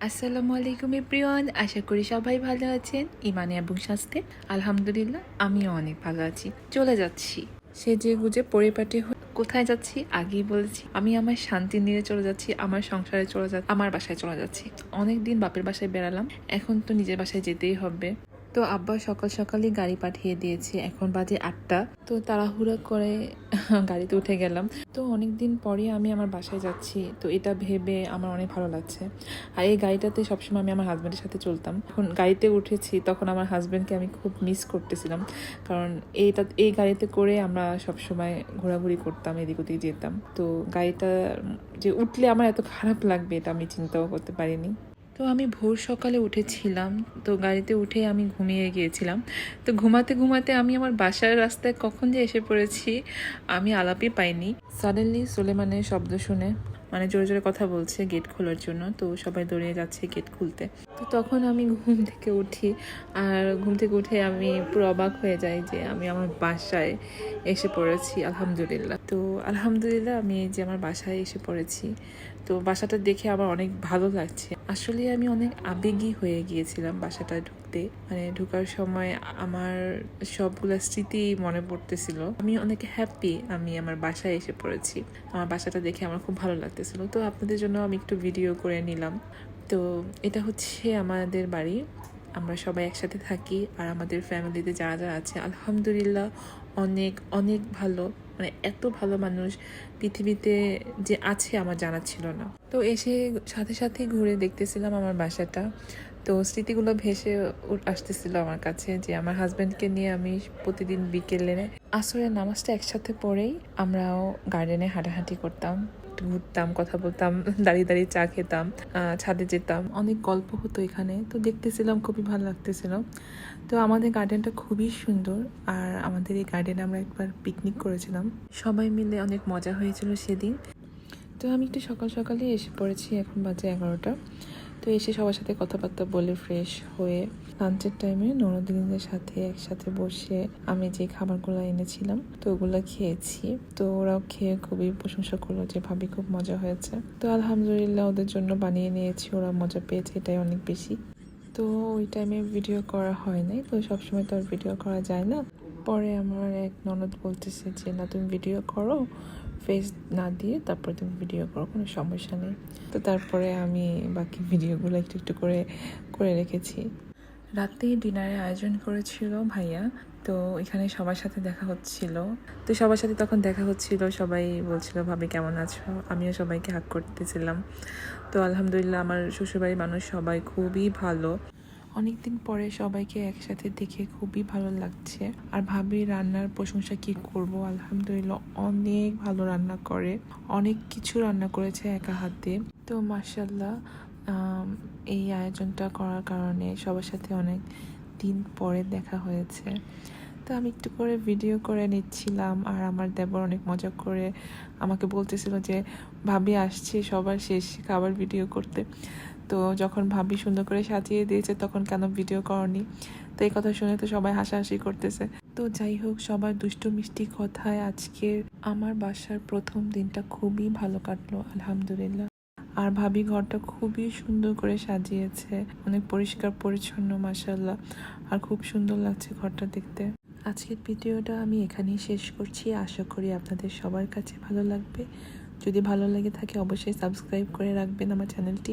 আসসালামু আলাইকুম, এভরিওয়ান। আশা করি সবাই ভালো আছেন ইমানে এবং স্বাস্থ্যে। আলহামদুলিল্লাহ, আমিও অনেক ভালো আছি। চলে যাচ্ছি। সে যে গুজে পরিপাটি কোথায় যাচ্ছি? আগেই বলেছি, আমি আমার শান্তি নিয়ে চলে যাচ্ছি, আমার সংসারে চলে যাচ্ছি, আমার বাসায় চলে যাচ্ছি। অনেক দিন বাপের বাসায় বেড়ালাম, এখন তো নিজের বাসায় যেতেই হবে। তো আব্বা সকাল সকালই গাড়ি পাঠিয়ে দিয়েছে। এখন বাজে আটটা। তো তাড়াহুড়া করে গাড়িতে উঠে গেলাম। তো অনেক দিন পরে আমি আমার বাসায় যাচ্ছি। তো এটা ভেবে আমার অনেক ভালো লাগছে। আর এই গাড়িটাতে সবসময় আমি আমার হাজব্যান্ডের সাথে চলতাম। এখন গাড়িতে উঠেছি, তখন আমার হাজব্যান্ডকে আমি খুব মিস করতেছিলাম। কারণ এইটা, এই গাড়িতে করে আমরা সবসময় ঘোরাঘুরি করতাম, এদিক ওদিক যেতাম। তো গাড়িটা যে উঠলে আমার এত খারাপ লাগবে এটা আমি চিন্তাও করতে পারিনি। তো আমি ভোর সকালে উঠেছিলাম, তো গাড়িতে উঠে আমি ঘুমিয়ে গিয়েছিলাম। তো ঘুমাতে ঘুমাতে আমি আমার বাসার রাস্তায় কখন যে এসে পড়েছি, আমি আলাপই পাইনি। সাডেনলি সোলেমানের শব্দ শুনে মানে জোরে জোরে কথা বলছে গেট খোলার জন্য, তো সবাই দৌড়িয়ে যাচ্ছে গেট খুলতে। তো তখন আমি ঘুম থেকে উঠি। আর ঘুম থেকে উঠে আমি পুরো অবাক হয়ে যাই যে আমি আমার বাসায় এসে পড়েছি, আলহামদুলিল্লাহ। তো আলহামদুলিল্লাহ আমি যে আমার বাসায় এসে পড়েছি। তো বাসাটা দেখে আমার অনেক ভালো লাগছে। আসলে আমি অনেক আবেগী হয়ে গিয়েছিলাম বাসাটায় ঢুকতে। মানে ঢুকার সময় আমার সবগুলো স্মৃতি মনে পড়তেছিল। আমি অনেক হ্যাপি আমি আমার বাসায় এসে পড়েছি। আমার বাসাটা দেখে আমার খুব ভালো লাগতেছিল। তো আপনাদের জন্য আমি একটু ভিডিও করে নিলাম। তো এটা হচ্ছে আমাদের বাড়ি। আমরা সবাই একসাথে থাকি আর আমাদের ফ্যামিলিতে যারা যারা আছে, আলহামদুলিল্লাহ অনেক অনেক ভালো। মানে এত ভালো মানুষ পৃথিবীতে যে আছে আমার জানা ছিল না। তো এসে সাথে সাথে ঘুরে দেখতেছিলাম আমার বাসাটা। তো স্মৃতিগুলো ভেসে আসতেছিল আমার কাছে যে আমার হাজব্যান্ডকে নিয়ে আমি প্রতিদিন বিকেলে আসরের নামাজটা একসাথে পড়েই আমরাও গার্ডেনে হাঁটাহাঁটি করতাম। ঘুরতাম, কথা বলতাম, দাঁড়িয়ে দাঁড়িয়ে চা খেতাম ছাদে যেতাম। অনেক গল্প হতো এখানে, তো দেখতেছিলাম, খুবই ভালো লাগতেছিল। তো আমাদের গার্ডেনটা খুবই সুন্দর, আর আমাদের এই গার্ডেনে আমরা একবার পিকনিক করেছিলাম। সবাই মিলে অনেক মজা হয়েছিল সেদিন। তো আমি একটু সকাল সকালে এসে পড়েছি, এখন বাজে এগারোটা। তো এসে সবার সাথে কথাবার্তা বলে ফ্রেশ হয়ে লাঞ্চের টাইমে ননদিনীদের সাথে একসাথে বসে আমি যে খাবারগুলো এনেছিলাম, তো ওগুলো খেয়েছি। তো ওরাও খেয়ে খুবই প্রশংসা করল যে, ভাবি, খুব মজা হয়েছে। তো আলহামদুলিল্লাহ ওদের জন্য বানিয়ে নিয়েছি, ওরা মজা পেয়েছে, এটাই অনেক বেশি। তো ওই টাইমে ভিডিও করা হয় নাই, তো সবসময় তো আর ভিডিও করা যায় না। পরে আমার এক ননদ বলতেছে যে, না, তুমি ভিডিও করো। ফেস না দিয়ে তারপরে তুমি ভিডিও করো, কোনো সমস্যা নেই। তো তারপরে আমি বাকি ভিডিওগুলো একটু একটু করে করে রেখেছি। রাতেই ডিনারের আয়োজন করেছিল ভাইয়া, তো এখানে সবার সাথে দেখা হচ্ছিল। তো সবার সাথে তখন দেখা হচ্ছিল, সবাই বলছিল, ভাবি, কেমন আছো? আমিও সবাইকে হাক করতেছিলাম। তো আলহামদুলিল্লাহ, আমার শ্বশুরবাড়ির মানুষ সবাই খুবই ভালো। অনেকদিন পরে সবাইকে একসাথে দেখে খুবই ভালো লাগছে। আর ভাবি রান্নার প্রশংসা কি করব? আলহামদুলিল্লাহ অনেক ভালো রান্না করে। অনেক কিছু রান্না করেছে একা হাতে। তো মার্শাল্লাহ এই আয়োজনটা করার কারণে সবার সাথে অনেক দিন পরে দেখা হয়েছে। তো আমি একটু করে ভিডিও করে নিচ্ছিলাম আর আমার দেবর অনেক মজা করে আমাকে বলতেছিল যে, ভাবি আসছে সবার শেষ খাবার ভিডিও করতে। তো যখন ভাবি সুন্দর করে সাজিয়ে দিয়েছে, তখন কেন ভিডিও করনি? তো এই কথা শুনে তো সবাই হাসাহাসি করতেছে। তো যাই হোক, সবার দুষ্টু মিষ্টি কথায় আজকে আমার বাসার প্রথম দিনটা খুবই ভালো কাটলো, আলহামদুলিল্লাহ। আর ভাবি ঘরটা খুবই সুন্দর করে সাজিয়েছে, অনেক পরিষ্কার পরিচ্ছন্ন মাসাল্লাহ আর খুব সুন্দর লাগছে ঘরটা দেখতে। আজকের ভিডিওটা আমি এখানেই শেষ করছি। আশা করি আপনাদের সবার কাছে ভালো লাগবে। যদি ভালো লেগে থাকে অবশ্যই সাবস্ক্রাইব করে রাখবেন আমার চ্যানেলটি।